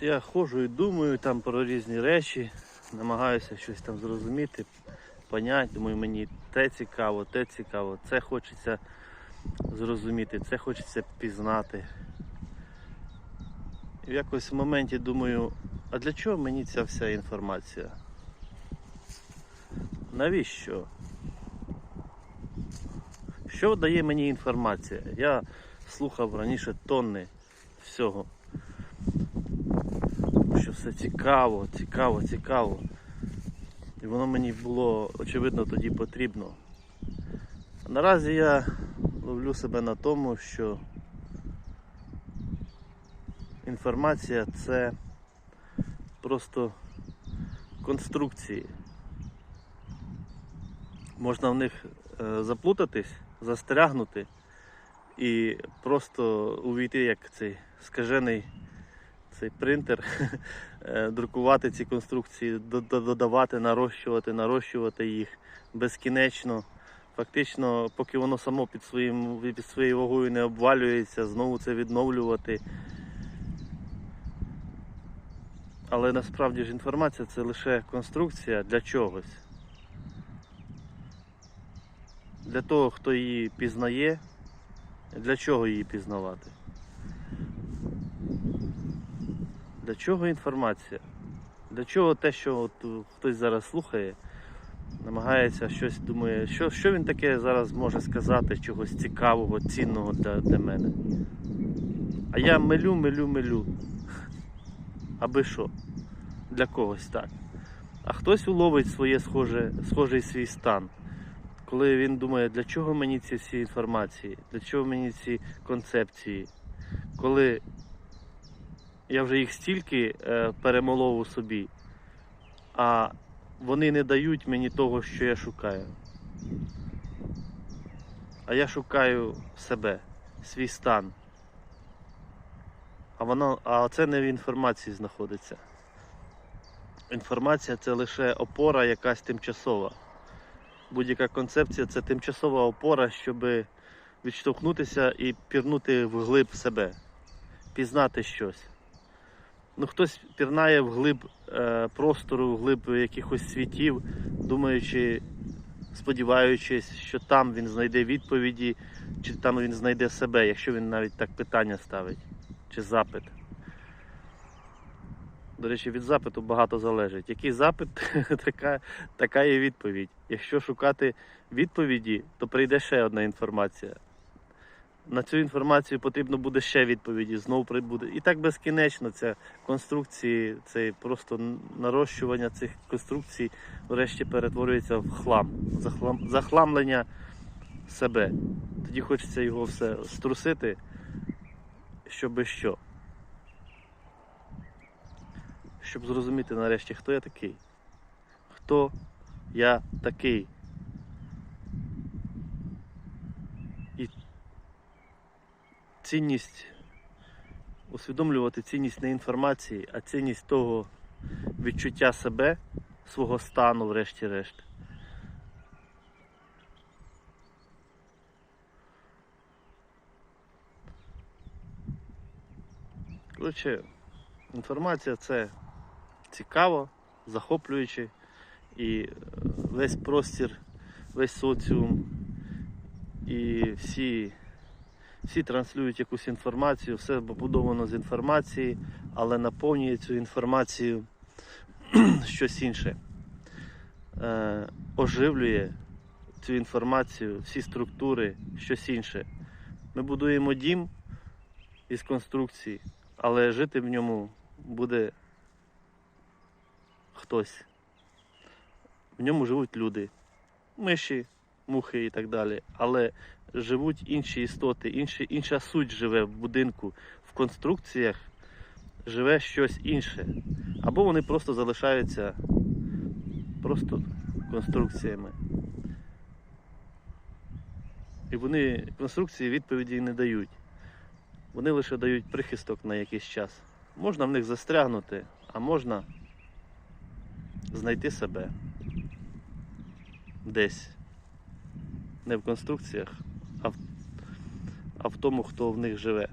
я ходжу і думаю там про різні речі, намагаюся щось там зрозуміти, поняти. Думаю, мені те цікаво, те цікаво, це хочеться зрозуміти, це хочеться пізнати. І в якось в моменті думаю, а для чого мені ця вся інформація? Навіщо? Що дає мені інформація? Я слухав раніше тонни всього. Що все цікаво, цікаво, цікаво. І воно мені було очевидно тоді потрібно. А наразі я ловлю себе на тому, що інформація це просто конструкції. Можна в них е, заплутатись, застрягнути і просто увійти як цей скажений цей принтер, е, друкувати ці конструкції, до- до- додавати, нарощувати, нарощувати їх безкінечно. Фактично, поки воно само під, своїм, під своєю вагою не обвалюється, знову це відновлювати. Але насправді ж інформація це лише конструкція для чогось. Для того, хто її пізнає, для чого її пізнавати? Для чого інформація? Для чого те, що от е, хтось зараз слухає, намагається щось думає, що, що він таке зараз може сказати, чогось цікавого, цінного для, для мене. А я милю, милю, милю. Аби що? Для когось так. А хтось уловить своє схоже, схожий свій стан коли він думає, для чого мені ці всі інформації, для чого мені ці концепції, коли я вже їх стільки е, перемолов у собі, а вони не дають мені того, що я шукаю. А я шукаю себе, свій стан. А воно, а це не в інформації знаходиться. Інформація це лише опора якась тимчасова будь-яка концепція це тимчасова опора, щоб відштовхнутися і пірнути вглиб себе, пізнати щось. Ну, хтось пірнає вглиб е, простору, вглиб якихось світів, думаючи, сподіваючись, що там він знайде відповіді, чи там він знайде себе, якщо він навіть так питання ставить, чи запит. До речі, від запиту багато залежить. Який запит, така, така є відповідь. Якщо шукати відповіді, то прийде ще одна інформація. На цю інформацію потрібно буде ще відповіді, знову прибуде. І так безкінечно ця конструкції, це просто нарощування цих конструкцій, врешті перетворюється в хлам, захлам, захламлення себе. Тоді хочеться його все струсити, щоби що щоб зрозуміти нарешті, хто я такий. Хто я такий. Цінність, усвідомлювати цінність не інформації, а цінність того відчуття себе, свого стану, врешті-решт. Коротше, інформація це цікаво, захоплююче і е, весь простір, весь соціум і всі, всі транслюють якусь інформацію, все побудовано з інформації, але наповнює цю інформацію щось інше. Е, оживлює цю інформацію, всі структури, щось інше. Ми будуємо дім із конструкції, але жити в ньому буде хтось. В ньому живуть люди, миші, мухи і так далі. Але живуть інші істоти, інші, інша суть живе в будинку, в конструкціях живе щось інше. Або вони просто залишаються просто конструкціями. І вони конструкції відповіді не дають. Вони лише дають прихисток на якийсь час. Можна в них застрягнути, а можна знайти себе десь. Не в конструкціях, а в, а в тому, хто в них живе.